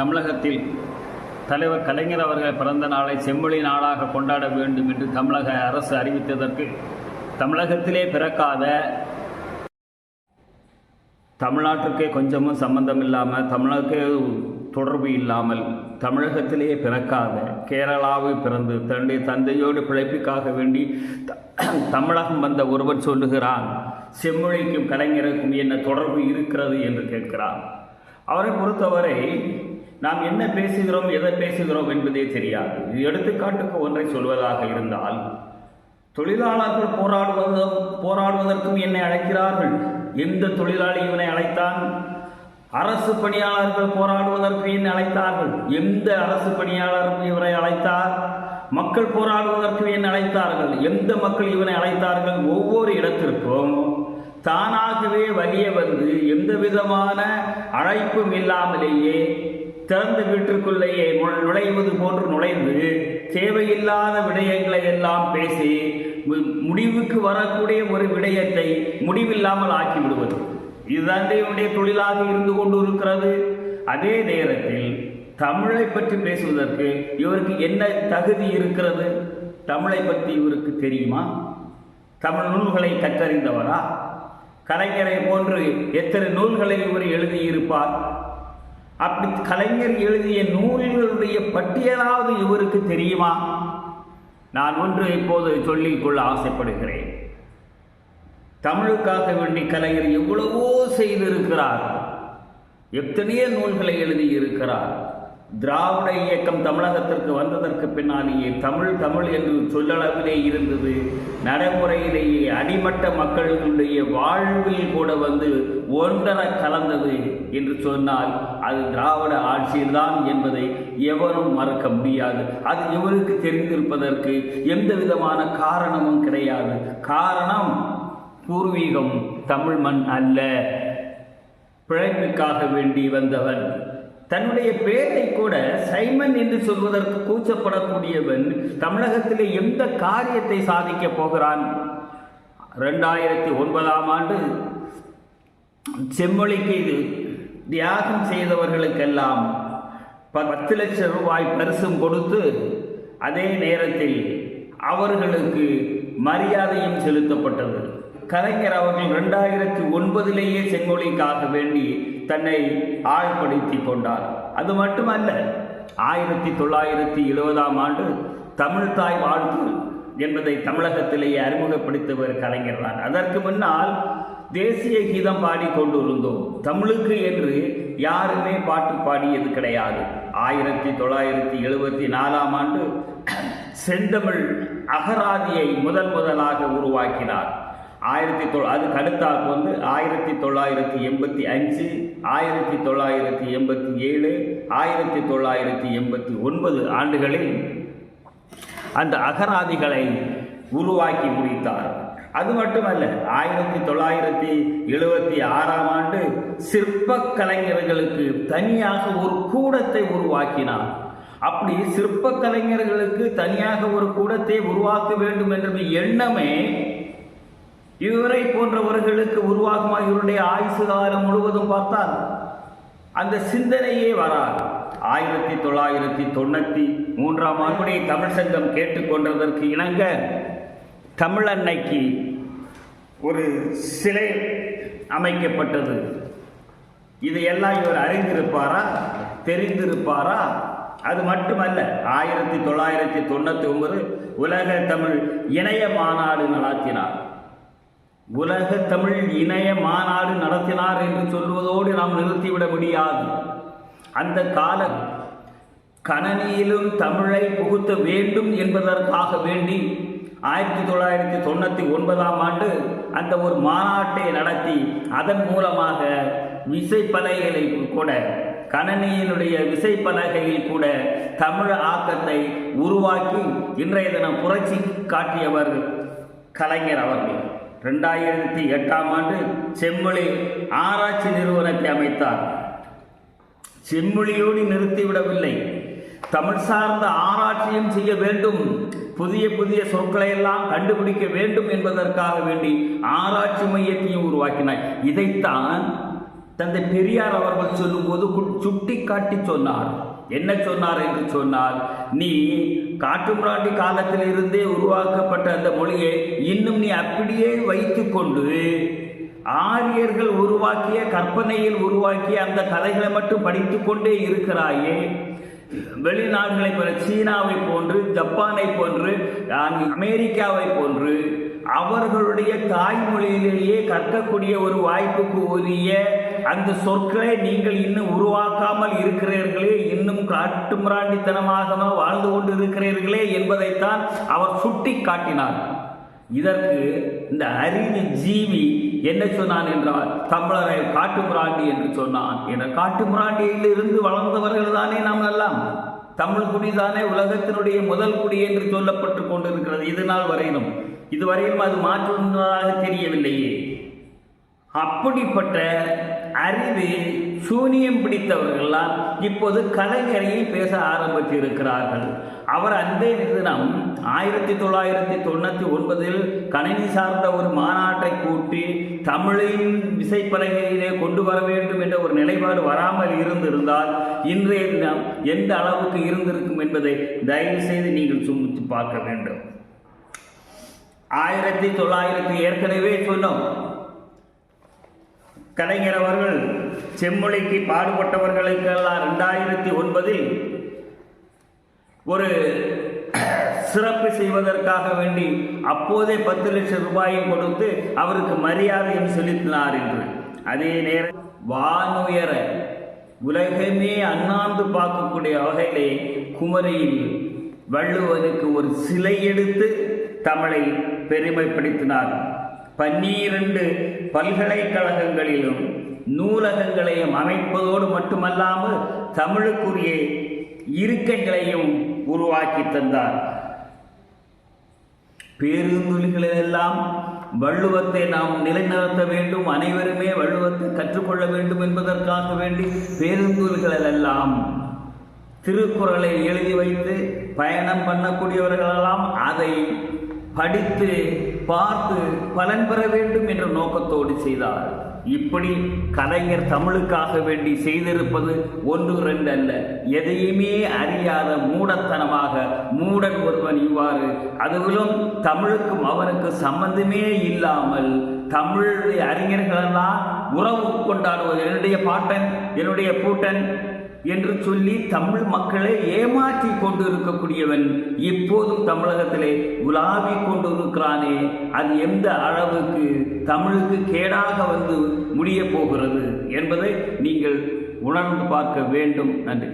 தமிழகத்தில் தலைவர் கலைஞர் அவர்கள் பிறந்த நாளை செம்மொழி நாளாக கொண்டாட வேண்டும் என்று தமிழக அரசு அறிவித்ததற்கு தமிழகத்திலே பிறக்காத தமிழ்நாட்டுக்கே கொஞ்சமும் சம்பந்தம் இல்லாமல் தமிழகே தொடர்பு இல்லாமல் தமிழகத்திலேயே பிறக்காத கேரளாவில் பிறந்து தன்னுடைய தந்தையோடு பிழைப்புக்காக வேண்டி த- தமிழகம் வந்த ஒருவர் சொல்லுகிறான் செம்மொழிக்கும் கலைஞருக்கும் என்ன தொடர்பு இருக்கிறது? என்று கேட்கிறான் அவரை பொறுத்தவரை நாம் என்ன பேசுகிறோம் எதை பேசுகிறோம் என்பதே தெரியாது. இது எடுத்துக்காட்டுக்கு ஒன்றை சொல்வதாக இருந்தால் தொழிலாளர்கள் போராடுவதும் போராடுவதற்கும் என்னை அழைக்கிறார்கள். எந்த தொழிலாளி இவனை அழைத்தான்? அரசு பணியாளர்கள் போராடுவதற்கு என்னை அழைத்தார்கள். எந்த அரசு பணியாளர் இவரை அழைத்தார்? மக்கள் போராடுவதற்கு என்னை அழைத்தார்கள். எந்த மக்கள் இவனை அழைத்தார்கள்? ஒவ்வொரு இடத்திற்கும் தானாகவே வலிய வந்து எந்த விதமான அழைப்பும் இல்லாமலேயே திறந்த வீட்டிற்குள்ளேயே நுழைவது போன்று நுழைந்து தேவையில்லாத விடயங்களை எல்லாம் பேசி முடிவுக்கு வரக்கூடிய ஒரு விடயத்தை முடிவில்லாமல் ஆக்கிவிடுவது. இதுதான் இவனுடைய தொழிலாக இருந்து கொண்டு இருக்கிறது அதே நேரத்தில் தமிழை பற்றி பேசுவதற்கு இவருக்கு என்ன தகுதி இருக்கிறது? தமிழை பற்றி இவருக்கு தெரியுமா? தமிழ் நூல்களை கற்றறிந்தவரா? கலைஞரை போன்று எத்தனை நூல்களை இவர் எழுதியிருப்பார்? அப்படி கலைஞர் எழுதிய நூல்களுடைய பட்டியலாவது இவருக்கு தெரியுமா? நான் ஒன்று இப்போது சொல்லிக்கொள்ள ஆசைப்படுகிறேன். தமிழுக்காக வேண்டி கலைஞர் எவ்வளவோ செய்திருக்கிறார். எத்தனையோ நூல்களை எழுதியிருக்கிறார். திராவிட இயக்கம் தமிழகத்திற்கு வந்ததற்கு பின்னாலேயே தமிழ் தமிழ் என்று சொல்லளவிலே இருந்தது. நடைமுறையிலேயே அடிமட்ட மக்களுடைய வாழ்வில் கூட வந்து ஒன்றர கலந்தது என்று சொன்னால் அது திராவிட ஆட்சியில்தான் என்பதை எவரும் மறக்க முடியாது. அது இவருக்கு தெரிந்திருப்பதற்கு எந்த விதமான காரணமும் கிடையாது. காரணம் பூர்வீகம் தமிழ் மண் அல்ல. பிழைப்புக்காக வேண்டி வந்தவன். தன்னுடைய பேரை கூட சைமன் என்று சொல்வதற்கு கூச்சப்படக்கூடியவன் தமிழகத்திலே எந்த காரியத்தை சாதிக்க போகிறான்? ரெண்டாயிரத்தி ஒன்பதாம் ஆண்டு செம்மொழிக்கு இது தியாகம் செய்தவர்களுக்கெல்லாம் ப- பத்து லட்சம் ரூபாய் பரிசும் கொடுத்து அதே நேரத்தில் அவர்களுக்கு மரியாதையும் செலுத்தப்பட்டது. கலைஞர் அவர்கள் ரெண்டாயிரத்தி ஒன்பதிலேயே செம்மொழிக்காக வேண்டி தன்னை ஆழ்படுத்தி கொண்டார். அது மட்டுமல்ல ஆயிரத்தி தொள்ளாயிரத்தி எழுபதாம் ஆண்டு தமிழ் தாய் வாழ்த்து என்பதை தமிழகத்திலேயே அறிமுகப்படுத்தவர் கலைஞர் தான். அதற்கு முன்னால் தேசிய கீதம் பாடிக்கொண்டிருந்தோம் தமிழுக்கு என்று யாருமே பாட்டு பாடியது கிடையாது. ஆயிரத்தி தொள்ளாயிரத்தி எழுபத்தி நாலாம் ஆண்டு செந்தமிழ் அகராதியை முதல் முதலாக உருவாக்கினார். ஆயிரத்தி தொ அதுக்கு அடுத்தாக வந்து ஆயிரத்தி தொள்ளாயிரத்தி எண்பத்தி அஞ்சு ஆயிரத்தி தொள்ளாயிரத்தி எண்பத்தி ஏழு ஆயிரத்தி தொள்ளாயிரத்தி எண்பத்தி ஒன்பது ஆண்டுகளில் அந்த அகராதிகளை உருவாக்கி முடித்தார். அது மட்டுமல்ல ஆயிரத்தி தொள்ளாயிரத்தி எழுபத்தி ஆறாம் ஆண்டு சிற்பக் கலைஞர்களுக்கு தனியாக ஒரு கூடத்தை உருவாக்கினார். அப்படி சிற்ப கலைஞர்களுக்கு தனியாக ஒரு கூடத்தை உருவாக்க வேண்டும் என்ற எண்ணமே இவரை போன்றவர்களுக்கு உருவாகுமா இவருடைய ஆயுசு காலம் முழுவதும் பார்த்தால் அந்த சிந்தனையே வராது. ஆயிரத்தி தொள்ளாயிரத்தி தொண்ணூற்றி மூன்றாம் ஆண்டுடைய தமிழ் சங்கம் கேட்டுக்கொண்டதற்கு இணங்க தமிழன்னைக்கு ஒரு சிலை அமைக்கப்பட்டது. இதையெல்லாம் இவர் அறிந்திருப்பாரா? தெரிந்திருப்பாரா? அது மட்டுமல்ல ஆயிரத்தி தொள்ளாயிரத்தி தொண்ணூற்றி ஒன்பது உலக தமிழ் இணைய மாநாடு நடத்தினார். உலக தமிழ் இணைய மாநாடு நடத்தினார் என்று சொல்வதோடு நாம் நிறுத்திவிட முடியாது. அந்த காலம் கணனியிலும் தமிழை புகுத்த வேண்டும் என்பதற்காக வேண்டி ஆயிரத்தி தொள்ளாயிரத்தி தொண்ணூற்றி ஒன்பதாம் ஆண்டு அந்த ஒரு மாநாட்டை நடத்தி அதன் மூலமாக விசைப்பலகைகளை கூட கணனியினுடைய விசைப்பலகையில் கூட தமிழ் ஆக்கத்தை உருவாக்கி இன்றைய தினம் புரட்சி காட்டியவர் கலைஞர் அவர்கள். ரெண்டாயிரத்தி எட்டாம் ஆண்டு செம்மொழி ஆராய்ச்சி நிறுவனத்தை அமைத்தார். செம்மொழியோடு நிறுத்திவிடவில்லை. தமிழ் சார்ந்த ஆராய்ச்சியும் செய்ய வேண்டும். புதிய புதிய சொற்களை எல்லாம் கண்டுபிடிக்க வேண்டும் என்பதற்காக வேண்டி ஆராய்ச்சி மையத்தையும் உருவாக்கினார் இதைத்தான் தந்தை பெரியார் அவர்கள் சொல்லும்போது சுட்டி காட்டி சொன்னார். என்ன சொன்னார் என்று சொன்னால் நீ காட்டுமிராண்டி காலத்தில் இருந்தே உருவாக்கப்பட்ட அந்த மொழியை இன்னும் நீ அப்படியே வைத்துக்கொண்டு ஆரியர்கள் உருவாக்கிய கற்பனையில் உருவாக்கிய அந்த கதைகளை மட்டும் படித்து கொண்டே இருக்கிறாயே. வெளிநாடுகளை போல சீனாவை போன்று ஜப்பானை போன்று அமெரிக்காவை போன்று அவர்களுடைய தாய்மொழியிலேயே கற்கக்கூடிய ஒரு வாய்ப்புக்கு உரிய அந்த சொற்களை நீங்கள் இன்னும் உருவாக்காமல் இருக்கிறீர்களே இன்னும் காட்டுமிராண்டித்தனமாக வாழ்ந்து கொண்டு இருக்கிறீர்களே என்பதைத்தான் அவர் சுட்டி காட்டினார். இதற்கு இந்த அறிவு ஜீவி என்ன சொன்னான் என்றால் தமிழரை காட்டுமிராண்டி என்று சொன்னான். என்ற காட்டுமிராண்டியில் இருந்து வளர்ந்தவர்கள் தானே நாம் எல்லாம். தமிழ் குடி தானே உலகத்தினுடைய முதல் குடி என்று சொல்லப்பட்டு கொண்டிருக்கிறது. இது நாள் வரையிலும். இதுவரையிலும் அது மாற்றுவதாக தெரியவில்லையே. அப்படிப்பட்ட அறிவு சூனியம் பிடித்தவர்கள்லாம் இப்போது கலைஞரையும் பேச ஆரம்பித்து இருக்கிறார்கள் அவர் அன்றைய தினம் ஆயிரத்தி தொள்ளாயிரத்தி தொண்ணூற்றி ஒன்பதில் கணினி சார்ந்த ஒரு மாநாட்டை கூட்டி தமிழின் விசைப்பலகையிலே கொண்டு வர வேண்டும் என்ற ஒரு நிலைப்பாடு வராமல் இருந்திருந்தால் இன்றைய தினம் எந்த அளவுக்கு இருந்திருக்கும் என்பதை தயவு செய்து நீங்கள் சுமித்து பார்க்க வேண்டும். ஆயிரத்தி தொள்ளாயிரத்தி ஏற்கனவே சொன்னோம் கலைஞர் அவர்கள் செம்மொழிக்கு பாடுபட்டவர்களுக்கெல்லாம் ரெண்டாயிரத்தி ஒன்பதில் ஒரு சிறப்பு செய்வதற்காக வேண்டி அப்போதே பத்து லட்சம் ரூபாயை கொடுத்து அவருக்கு மரியாதையும் செலுத்தினார் என்று. அதே நேரம் வானுயர உலகமே அண்ணாந்து பார்க்கக்கூடிய வகையிலே குமரியில் வள்ளுவனுக்கு ஒரு சிலை எடுத்து தமிழை பெருமைப்படுத்தினார். பன்னிரண்டு பல்கலைக்கழகங்களிலும் நூலகங்களையும் அமைப்பதோடு மட்டுமல்லாமல் தமிழுக்குரிய இருக்கைகளையும் உருவாக்கி தந்தார். பேருந்துகளிலெல்லாம் வள்ளுவத்தை நாம் நிலைநிறுத்த வேண்டும் அனைவருமே வள்ளுவத்தை கற்றுக்கொள்ள வேண்டும் என்பதற்காக வேண்டி பேருந்துகளிலெல்லாம் திருக்குறளை எழுதி வைத்து பயணம் பண்ணக்கூடியவர்களெல்லாம் அதை படித்து பார்த்து பலன் பெற வேண்டும் என்ற நோக்கத்தோடு செய்தார். இப்படி கலைஞர் தமிழுக்காக வேண்டி செய்திருப்பது ஒன்று ரெண்டு அல்ல. எதையுமே அறியாத மூடத்தனமாக மூடன் ஒருவன் இவ்வாறு அதுவிலும் தமிழுக்கும் அவனுக்கு சம்பந்தமே இல்லாமல் தமிழ் அறிஞர்களெல்லாம் உறவு கொண்டாடுவது என்னுடைய பாட்டன் என்னுடைய பூட்டன் என்று சொல்லி தமிழ் மக்களை ஏமாற்றி கொண்டு இருக்கக்கூடியவன் இப்போதும் தமிழகத்திலே உலாவி கொண்டு இருக்கிறானே அது எந்த அளவுக்கு தமிழுக்கு கேடாக வந்து முடிய போகிறது என்பதை நீங்கள் உணர்ந்து பார்க்க வேண்டும். நன்றி.